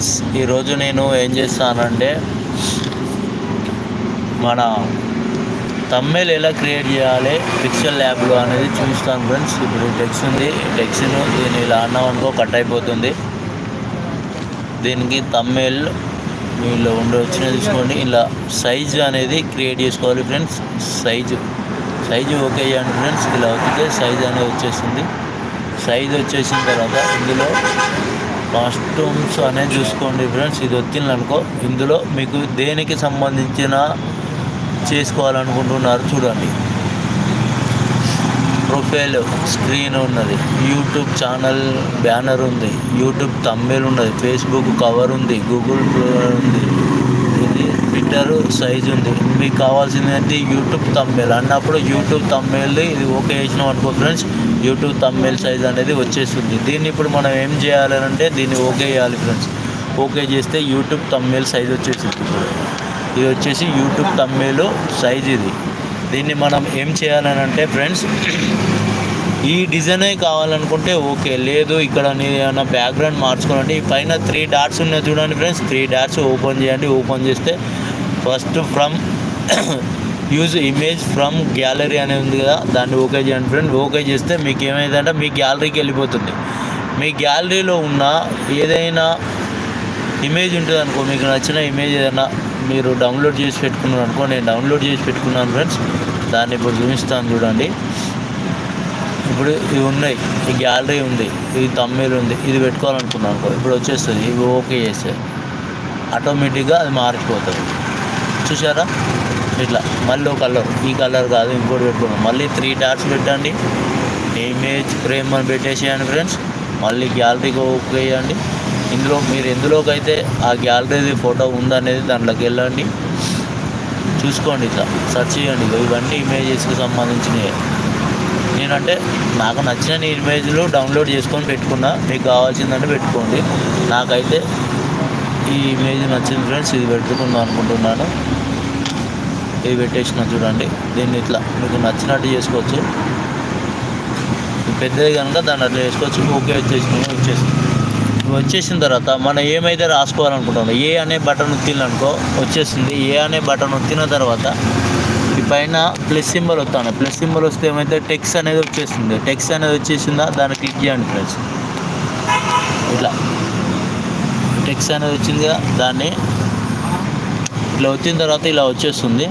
Friends ఈరోజు నేను ఏం చేస్తానంటే మన తమ్మేలు ఎలా క్రియేట్ చేయాలి పిక్చర్ ల్యాబ్లో అనేది చూస్తాను ఫ్రెండ్స్. ఇప్పుడు టెక్స్ ఉంది టెక్స్ను దీన్ని ఇలా అన్నాం అనుకో కట్ అయిపోతుంది. దీనికి తమ్మేల్ వీళ్ళు ఉండి వచ్చిన తీసుకోండి ఇలా సైజు అనేది క్రియేట్ చేసుకోవాలి ఫ్రెండ్స్. సైజు సైజు ఓకే చేయండి ఫ్రెండ్స్. ఇలా వచ్చితే సైజ్ అనేది వచ్చేసింది. సైజ్ వచ్చేసిన తర్వాత ఇందులో కాస్ట్యూమ్స్ అనేది చూసుకోండి ఫ్రెండ్స్. ఇది వచ్చింది అనుకో ఇందులో మీకు దేనికి సంబంధించిన చేసుకోవాలనుకుంటున్నారు చూడండి. ప్రొఫైల్ స్క్రీన్ ఉన్నది యూట్యూబ్ ఛానల్ బ్యానర్ ఉంది యూట్యూబ్ తమ్మిల్ ఉన్నది ఫేస్బుక్ కవర్ ఉంది గూగుల్ ఉంది ఇది ట్విట్టర్ సైజ్ ఉంది. మీకు కావాల్సింది ఏంటి? యూట్యూబ్ తమ్మిల్ అన్నప్పుడు యూట్యూబ్ తమ్మిల్ది ఇది ఓకే చేసినాం అనుకో ఫ్రెండ్స్ యూట్యూబ్ తమ్మేల్ సైజ్ అనేది వచ్చేస్తుంది. దీన్ని ఇప్పుడు మనం ఏం చేయాలని అంటే దీన్ని ఓకే చేయాలి ఫ్రెండ్స్ ఓకే చేస్తే యూట్యూబ్ తమ్మేల్ సైజ్ వచ్చేసింది ఇప్పుడు. ఇది వచ్చేసి యూట్యూబ్ తమ్మేలు సైజ్ ఇది. దీన్ని మనం ఏం చేయాలని అంటే ఫ్రెండ్స్ ఈ డిజైనే కావాలనుకుంటే ఓకే లేదు ఇక్కడ నేను ఏమైనా బ్యాక్గ్రౌండ్ మార్చుకోవాలంటే ఈ పైన త్రీ డాట్స్ ఉన్నాయి చూడండి ఫ్రెండ్స్ త్రీ డాట్స్ ఓపెన్ చేయండి. ఓపెన్ చేస్తే first from use image from gallery అనేది ఉంది కదా దాన్ని ఓకే చేయండి ఫ్రెండ్ ఓకే చేస్తే మీకు ఏమైందంటే మీ గ్యాలరీకి వెళ్ళిపోతుంది. మీ గ్యాలరీలో ఉన్న ఏదైనా ఇమేజ్ ఉంటుంది అనుకో మీకు నచ్చిన ఇమేజ్ ఏదైనా మీరు డౌన్లోడ్ చేసి పెట్టుకున్నారు అనుకో నేను డౌన్లోడ్ చేసి పెట్టుకున్నాను ఫ్రెండ్స్ దాన్ని ఇప్పుడు చూపిస్తాను చూడండి. ఇప్పుడు ఇవి ఉన్నాయి. ఈ గ్యాలరీ ఉంది ఇది తమ్మిల్ ఉంది ఇది పెట్టుకోవాలనుకున్నాను అనుకో ఇప్పుడు వచ్చేస్తుంది. ఇవి ఓకే చేస్తే ఆటోమేటిక్గా అది మారిపోతుంది. చూసారా ఇట్లా మళ్ళీ ఒక కలర్ ఈ కలర్ కాదు ఇంకోటి పెట్టుకున్నాం మళ్ళీ త్రీ డాట్స్ పెట్టండి. ఇమేజ్ ఫ్రేమ్ అని పెట్టేసేయండి ఫ్రెండ్స్ మళ్ళీ గ్యాలరీకి ఓకే చేయండి. ఇందులో మీరు ఎందులోకైతే ఆ గ్యాలరీది ఫోటో ఉందనేది దాంట్లోకి వెళ్ళండి. చూసుకోండి ఇట్లా. సెర్చ్ చేయండి. ఇవన్నీ ఇమేజెస్కి సంబంధించినవి నేనంటే నాకు నచ్చిన ఇమేజ్లు డౌన్లోడ్ చేసుకొని పెట్టుకున్నా. మీకు కావాల్సిందంటే పెట్టుకోండి. నాకైతే ఈ ఇమేజ్ నచ్చింది ఫ్రెండ్స్ ఇది పెట్టుకుందాం అనుకుంటున్నాను. ఇది పెట్టేసిన చూడండి. దీన్ని ఇట్లా మీకు నచ్చినట్టు చేసుకోవచ్చు. పెద్దది కనుక దాన్ని అట్లా చేసుకోవచ్చు. ఓకే వచ్చేసిన వచ్చేసింది. వచ్చేసిన తర్వాత మనం ఏమైతే రాసుకోవాలనుకుంటామో ఏ అనే బటన్ అనుకో వచ్చేసింది. ఏ అనే బటన్ నొత్తిన తర్వాత ఈ పైన ప్లస్ సింబల్ వస్తాను ప్లస్ సింబల్ వస్తే ఏమైతే టెక్స్ అనేది వచ్చేస్తుంది. టెక్స్ అనేది వచ్చేసిందా? దాన్ని క్లిక్ చేయండి ఫ్రెండ్స్. ఇట్లా. టెక్స్ అనేది వచ్చింది దాన్ని ఇట్లా వచ్చిన తర్వాత ఇలా వచ్చేస్తుంది.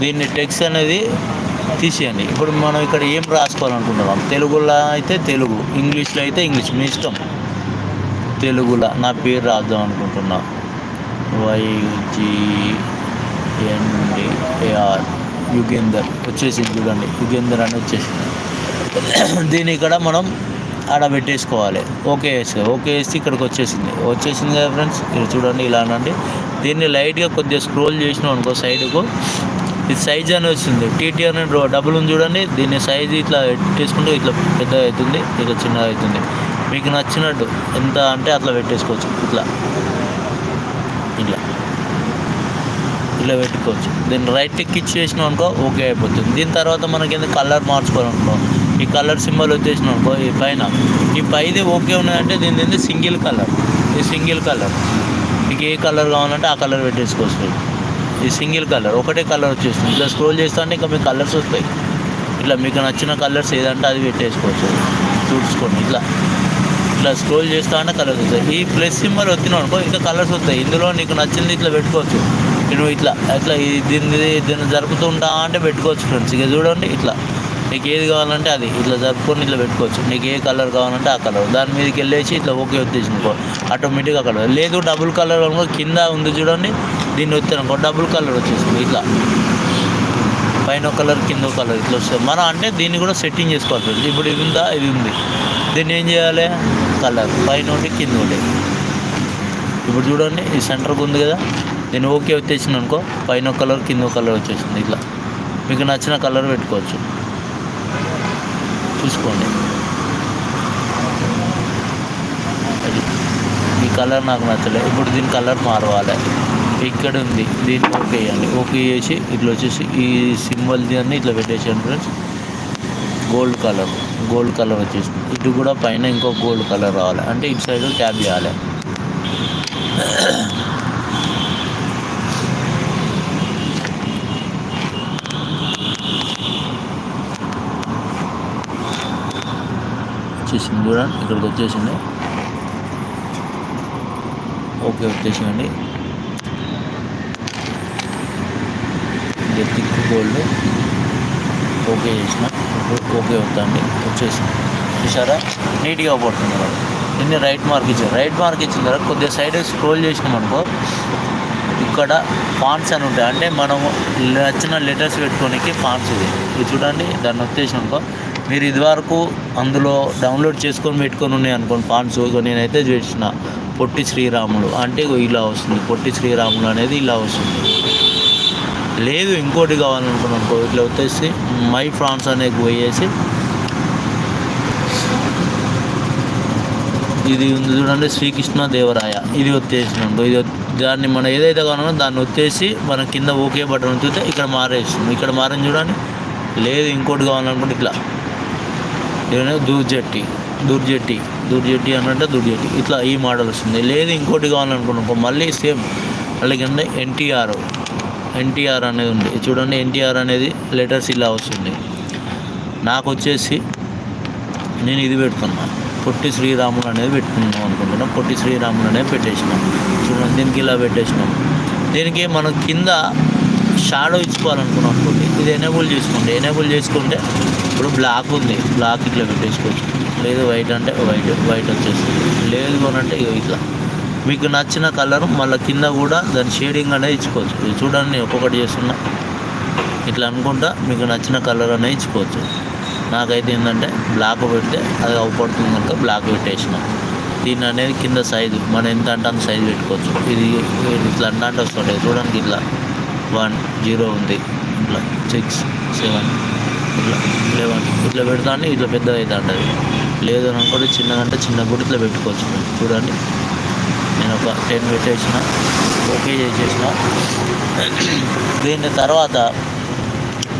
దీన్ని టెక్స్ట్ అనేది తీసేయండి. ఇప్పుడు మనం ఇక్కడ ఏం రాసుకోవాలనుకుంటున్నాం? తెలుగులో అయితే తెలుగు ఇంగ్లీష్లో అయితే ఇంగ్లీష్. మీ ఇష్టం? తెలుగులో. నా పేరు రాద్దాం అనుకుంటున్నా. వైజిఎన్డిఏఆర్ యుగేందర్. వచ్చేసింది చూడండి. యుగేందర్ అని వచ్చేసింది. దీన్ని ఇక్కడ మనం ఆడ పెట్టేసుకోవాలి ఓకే వేస్తే ఓకే వేస్తే ఇక్కడికి వచ్చేసింది. వచ్చేసింది కదా ఫ్రెండ్స్ ఇది చూడండి ఇలా అనండి. దీన్ని లైట్గా కొద్దిగా స్క్రోల్ చేసినాం అనుకో సైడ్కు ఇది సైజ్ అని వచ్చింది. టీటీ అనే డబ్బులు ఉంది చూడండి. దీన్ని సైజ్ ఇట్లా పెట్టేసుకుంటే ఇట్లా పెద్దగా అవుతుంది ఇట్లా చిన్నగా అవుతుంది. మీకు నచ్చినట్టు ఎంత అంటే అట్లా పెట్టేసుకోవచ్చు. ఇట్లా. ఇట్లా. ఇలా పెట్టుకోవచ్చు. దీన్ని రైట్ క్లిక్ ఇచ్చేసినాం అనుకో ఓకే అయిపోతుంది. దీని తర్వాత మనకి ఏంది? కలర్ మార్చుకోవాలనుకో. ఈ కలర్ సింబల్ వచ్చేసినాం అనుకో ఈ పైన. ఈ పైది ఓకే ఉన్నాయంటే దీని ఏంది? సింగిల్ కలర్ ఈ సింగిల్ కలర్ మీకు ఏ కలర్ కావాలంటే ఆ కలర్ పెట్టేసుకోవచ్చు. ఈ సింగిల్ కలర్ ఒకటే కలర్ వచ్చేస్తుంది. ఇట్లా స్క్రోల్ చేస్తుంటే ఇంకా మీకు కలర్స్ వస్తాయి. ఇట్లా మీకు నచ్చిన కలర్స్ ఏదంటే అది పెట్టేసుకోవచ్చు. చూసుకోండి ఇట్లా. ఇట్లా స్క్రోల్ చేస్తా అంటే కలర్స్ వస్తాయి. ఈ ప్లస్ సింబల్ వచ్చినావు అనుకో ఇంకా కలర్స్ వస్తాయి. ఇందులో నీకు నచ్చింది ఇట్లా పెట్టుకోవచ్చు. నువ్వు ఇట్లా ఇట్లా ఈ దీన్ని దీన్ని జరుపుతుంటా అంటే పెట్టుకోవచ్చు ఫ్రెండ్స్ ఇక చూడండి ఇట్లా. నీకు ఏది కావాలంటే అది. ఇట్లా జరుపుకొని ఇట్లా పెట్టుకోవచ్చు. నీకు ఏ కలర్ కావాలంటే ఆ కలర్. దాని మీదకి వెళ్ళేసి ఇట్లా ఓకే వచ్చేసింది ఆటోమేటిక్గా కలర్. లేదు డబుల్ కలర్ అనుకో కింద ఉంది చూడండి. దీన్ని వచ్చానుకో డబుల్ కలర్ వచ్చేసింది ఇట్లా. పైన కలర్ కింద కలర్ ఇట్లా వస్తుంది. మనం అంటే దీన్ని కూడా సెట్టింగ్ చేసుకోవాలి ఇప్పుడు ఇది ఉందా? ఇది ఉంది. దీన్ని ఏం చేయాలి? కలర్ పైన ఒకటి కింద ఒకటి ఇప్పుడు చూడండి ఈ సెంటర్కి ఉంది కదా. దీన్ని ఓకే వచ్చేసింది అనుకో పైన కలర్ కింద కలర్ వచ్చేసింది ఇట్లా. మీకు నచ్చిన కలర్ పెట్టుకోవచ్చు. చూసుకోండి. ఈ కలర్ నాకు నచ్చలేదు ఇప్పుడు దీని కలర్ మారవాలి. ఇక్కడ ఉంది దీన్ని ఓకే చేయండి. ఓకే చేసి ఇట్లా వచ్చేసి ఈ సింబల్ దాన్ని ఇట్లా పెట్టేసాను friends. Gold colour. Gold colour వచ్చేసింది. ఇటు కూడా పైన ఇంకో గోల్డ్ కలర్ రావాలి. అంటే ఇటు సైడ్ ట్యాప్ చేయాలి. వచ్చేసింది చూడండి. ఇక్కడికి వచ్చేసింది. ఓకే వచ్చేసిందండి ఇది థిక్ గోల్డ్ ఓకే చేసిన. ఇప్పుడు ఓకే అవుతుందండి వచ్చేసింది. చూసారా? నీట్గా పడుతుంది కదా. దీన్ని రైట్ మార్క్ ఇచ్చారు? రైట్ మార్క్ ఇచ్చిన తర్వాత కొద్దిగా సైడ్ స్క్రోల్ చేసినాం అనుకో ఇక్కడ ఫాన్స్ అని ఉంటాయి. అంటే మనము నచ్చిన లెటర్స్ పెట్టుకోనికి ఫాన్స్ ఇది. ఇది చూడండి దాన్ని వచ్చేసినాకో మీరు ఇదివరకు అందులో డౌన్లోడ్ చేసుకొని పెట్టుకొని ఉన్నాయి అనుకోండి ఫాన్స్ నేనైతే చేసిన పొట్టి శ్రీరాములు. అంటే ఇలా వస్తుంది. పొట్టి శ్రీరాములు అనేది ఇలా వస్తుంది. లేదు ఇంకోటి కావాలనుకున్నాను ఇట్లా వచ్చేసి మై ఫ్రాన్స్ అనేది పోయేసి ఇది ఉంది చూడండి శ్రీకృష్ణ దేవరాయ. ఇది వచ్చేసినాడు ఇది దాన్ని మనం ఏదైతే కావాలో దాన్ని వచ్చేసి మనం కింద ఓకే బటన్ ఉంచితే ఇక్కడ మారేస్తుంది. ఇక్కడ మారని చూడండి. లేదు ఇంకోటి కావాలనుకుంటే ఇట్లా. ఏదైనా దూర్జట్టి. దూర్జెట్టి. దూర్జట్టి అని అంటే ఇట్లా ఈ మోడల్ వస్తుంది. లేదు ఇంకోటి కావాలనుకున్నాం. మళ్ళీ సేమ్. మళ్ళీ కింద ఎన్టీఆర్. ఎన్టీఆర్ అనేది ఉంది. చూడండి ఎన్టీఆర్ అనేది లెటర్స్ ఇలా వస్తుంది. నాకు వచ్చేసి నేను ఇది పెడుతున్నా. పొట్టి శ్రీరాములు అనేది పెట్టుకుందాం అనుకుంటున్నాం. పొట్టి శ్రీరాములు అనేది పెట్టేసినాం. చూడండి దీనికి ఇలా పెట్టేసినాం. దీనికి మనం కింద షాడో ఇచ్చుకోవాలనుకున్నాం అనుకోండి. ఇది ఎనేబుల్ చేసుకోండి. ఎనేబుల్ చేసుకుంటే ఇప్పుడు బ్లాక్ ఉంది. బ్లాక్ ఇట్లా పెట్టేసుకోవచ్చు. లేదు వైట్ అంటే వైట్ వైట్ వచ్చేస్తుంది. లేదు అని అంటే ఇగో ఇట్లా. మీకు నచ్చిన కలర్ మళ్ళీ కింద కూడా దాని షేడింగ్ అనేది ఇచ్చుకోవచ్చు. ఇది చూడండి నేను ఒక్కొక్కటి చేస్తున్నా. ఇట్లా అనుకుంటా మీకు నచ్చిన కలర్ అనేది ఇచ్చుకోవచ్చు. నాకైతే ఏంటంటే బ్లాక్ పెడితే అది అవపడుతుంది కనుక బ్లాక్ పెట్టేసిన. దీన్ని అనేది కింద సైజు మనం ఎంత అంటే అంత సైజు పెట్టుకోవచ్చు. ఇది ఇట్లా అంటే అంటే వస్తుంటాయి చూడండి ఇట్లా. వన్ జీరో ఉంది. ఇట్లా సిక్స్ సెవెన్ ఇట్లా లెవెన్ ఇట్లా పెడతానే ఇట్లా పెద్దగా అయితే ఉంటుంది లేదు అనుకోండి అనుకుంటే చిన్నగా అంటే చిన్నగా కూడా ఇట్లా పెట్టుకోవచ్చు. చూడండి. నేను ఒక టెన్ పెట్టేసిన ఓకే చేసేసిన దీని తర్వాత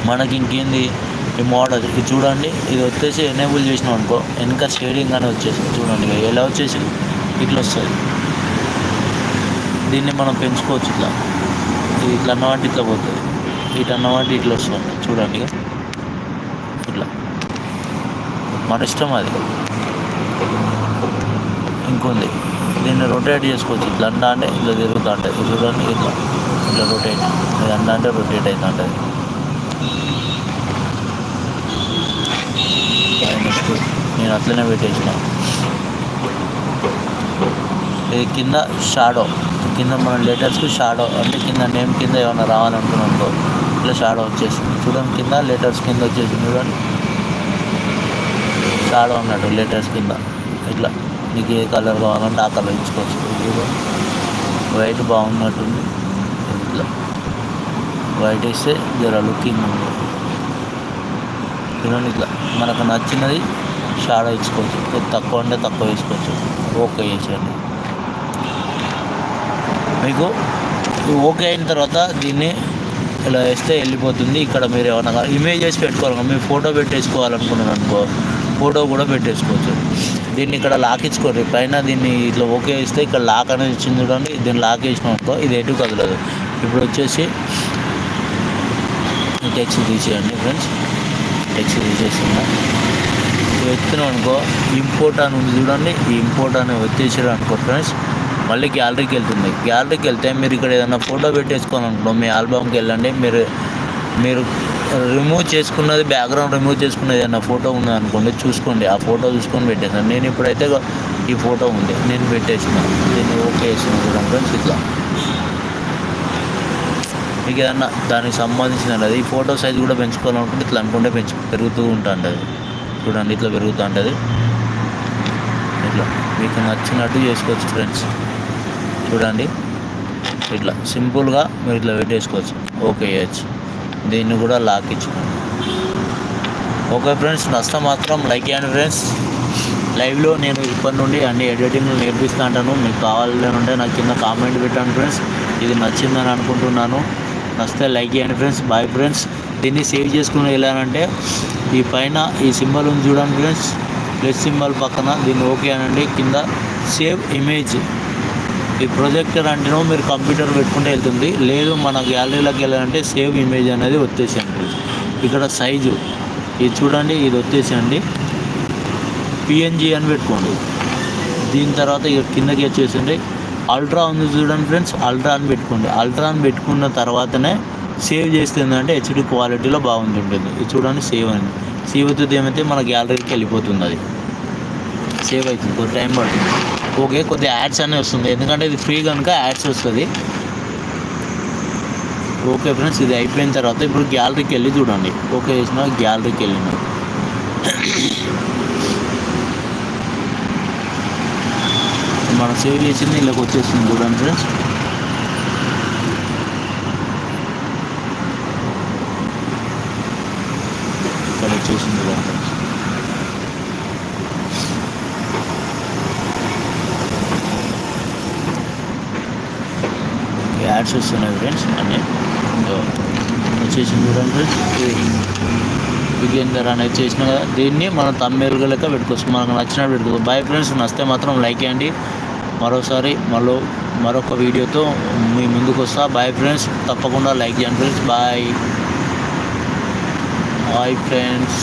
మనకి ఇంకేంది? ఈ మోడల్ ఇది చూడండి ఇది వచ్చేసి ఎనేబుల్ చేసినాం అనుకో వెనక షేడింగ్ అని వచ్చేసింది. చూడండి ఇక ఎలా వచ్చేసింది? ఇట్లా వస్తుంది. దీన్ని మనం పెంచుకోవచ్చు ఇట్లా. ఇట్లా అన్నవాటి ఇట్లా పోతుంది. ఇటు అన్నవాటి ఇట్లా వస్తుంది. చూడండి. ఇక ఇట్లా. మన ఇష్టం అది. ఇంకొంది. దీన్ని రొటేట్ చేసుకోవచ్చు. ఇట్లా అంటా అంటే ఇట్లా తిరుగుతూ ఉంటుంది చూడండి ఇట్లా. ఇట్లా రొటేట్ ఇది అంటా అంటే రొటేట్ అవుతూ ఉంటుంది నేను అట్లనే పెట్టేసిన. ఇది కింద షాడో కింద మన లెటర్స్కి షాడో అంటే కింద నేమ్ కింద ఏమైనా రావాలనుకున్నానుకో ఇట్లా షాడో వచ్చేసింది. చూడండి కింద లెటర్స్ కింద వచ్చేసింది. చూడండి. షాడో అన్నట్టు లెటర్స్ కింద. ఇట్లా. నీకు ఏ కలర్ కావాలంటే ఆ కలర్ ఇచ్చుకోవచ్చు. వైట్ బాగున్నట్టుంది. ఇట్లా. వైట్ వేస్తే జర లుకింగ్ ఉంది. చూడండి ఇట్లా. మనకు నచ్చినది షాడో ఇచ్చుకోవచ్చు. తక్కువ అంటే తక్కువ వేసుకోవచ్చు. ఓకే చేసేయండి మీకు ఓకే అయిన తర్వాత దీన్ని ఇలా వేస్తే వెళ్ళిపోతుంది. ఇక్కడ మీరు ఏమన్నా ఇమేజెస్ పెట్టుకోవాలి మీరు ఫోటో పెట్టేసుకోవాలనుకున్నారు అనుకో ఫోటో కూడా పెట్టేసుకోవచ్చు. దీన్ని ఇక్కడ లాక్ ఇచ్చుకోండి పైన దీన్ని ఇట్లా ఓకే ఇస్తే ఇక్కడ లాక్ అనేది ఇచ్చింది చూడండి. దీన్ని లాక్ వేసినాం అనుకో ఇది ఎటు కదలదు. ఇప్పుడు వచ్చేసి టెక్స్ట్ తీసేయండి ఫ్రెండ్స్. టెక్స్ట్ తీసేస్తున్నా. ఇది ఎత్తున్నాం అనుకో ఇంపోర్ట్ అని ఉంది చూడండి. ఈ ఇంపోర్ట్ అని వచ్చేసారు అనుకో ఫ్రెండ్స్. మళ్ళీ గ్యాలరీకి వెళ్తుంది. గ్యాలరీకి వెళ్తే మీరు ఇక్కడ ఏదైనా ఫోటో పెట్టేసుకోవాలనుకో మీ ఆల్బమ్కి వెళ్ళండి. మీరు మీరు రిమూవ్ చేసుకున్నది బ్యాక్గ్రౌండ్ రిమూవ్ చేసుకున్నది ఏదైనా ఫోటో ఉంది అనుకోండి చూసుకోండి. ఆ ఫోటో చూసుకొని పెట్టేసాను నేను ఇప్పుడైతే ఈ ఫోటో ఉంది. నేను పెట్టేసిన. దీన్ని ఓకే చేసిన ఫ్రెండ్స్ ఇట్లా మీకు ఏదన్నా దానికి సంబంధించిన అది ఈ ఫోటో సైజ్ కూడా పెంచుకోవాలనుకుంటే ఇట్లా అనుకుంటే పెంచు పెరుగుతూ ఉంటుంది అది చూడండి ఇట్లా పెరుగుతూ ఉంటుంది ఇట్లా మీకు నచ్చినట్టు చేసుకోవచ్చు ఫ్రెండ్స్ చూడండి. ఇట్లా సింపుల్గా మీరు ఇట్లా పెట్టేసుకోవచ్చు. ఓకే చేయొచ్చు దీన్ని కూడా లాక్ ఇచ్చుకోండి ఓకే ఫ్రెండ్స్ నష్టం మాత్రం లైక్ చేయండి ఫ్రెండ్స్. లైవ్లో నేను ఇప్పటి నుండి అన్ని ఎడిటింగ్లు నేర్పిస్తూ ఉంటాను మీకు కావాలని ఉంటే నాకు కింద కామెంట్ పెట్టండి ఫ్రెండ్స్. ఇది నచ్చిందని అనుకుంటున్నాను. నచ్చితే లైక్ చేయండి ఫ్రెండ్స్. Bye friends. దీన్ని సేవ్ చేసుకుని వెళ్ళానంటే ఈ పైన ఈ సింబల్ ఉంది చూడండి ఫ్రెండ్స్. ప్లస్ సింబల్ పక్కన దీన్ని ఓకే అనండి. కింద సేవ్ ఇమేజ్ ఈ ప్రొజెక్టర్ అంటేనో మీరు కంప్యూటర్ పెట్టుకుంటే వెళ్తుంది. లేదు మన గ్యాలరీలోకి వెళ్ళాలంటే సేవ్ ఇమేజ్ అనేది వచ్చేసేయండి ఇక్కడ సైజు. ఇది చూడండి ఇది వచ్చేసేయండి పిఎన్జి అని పెట్టుకోండి. దీని తర్వాత ఇక కిందకి వచ్చేసండి అల్ట్రా ఉంది చూడండి ఫ్రెండ్స్. అల్ట్రా అని పెట్టుకోండి. అల్ట్రా అని పెట్టుకున్న తర్వాతనే సేవ్ చేస్తుందంటే హెచ్డి క్వాలిటీలో బాగుంటుంటుంది. ఇది చూడండి సేవ్ అని సేవ్ అవుతుంది ఏమైతే మన గ్యాలరీకి వెళ్ళిపోతుంది అది. సేవ్ అవుతుంది. కొద్ది టైం పడుతుంది. ఓకే కొద్దిగా యాడ్స్ అనే వస్తుంది. ఎందుకంటే ఇది ఫ్రీ కనుక యాడ్స్ వస్తుంది. ఓకే ఫ్రెండ్స్ ఇది అయిపోయిన తర్వాత ఇప్పుడు గ్యాలరీకి వెళ్ళి చూడండి. ఓకే చేసిన గ్యాలరీకి వెళ్ళిన మనం సేవ్ చేసింది ఇలాగ వచ్చేస్తుంది చూడండి ఫ్రెండ్స్ ఇక్కడ వచ్చేసింది చూడండి ఫ్రెండ్స్ యాడ్స్ వస్తున్నాయి ఫ్రెండ్స్ అన్నీ వచ్చేసి చూడండి ఫ్రెండ్స్ బిగేందర్ అనేది చేసిన కదా దీన్ని మనం తమ్మేలుగా లెక్క పెట్టుకోవచ్చు మనకు నచ్చినట్టు పెట్టుకోవచ్చు బై ఫ్రెండ్స్ నచ్చితే మాత్రం లైక్ చేయండి మరోసారి మరో మరొక వీడియోతో మీ ముందుకు వస్తా బాయ్ ఫ్రెండ్స్ తప్పకుండా లైక్ చేయండి ఫ్రెండ్స్ బాయ్ బాయ్ ఫ్రెండ్స్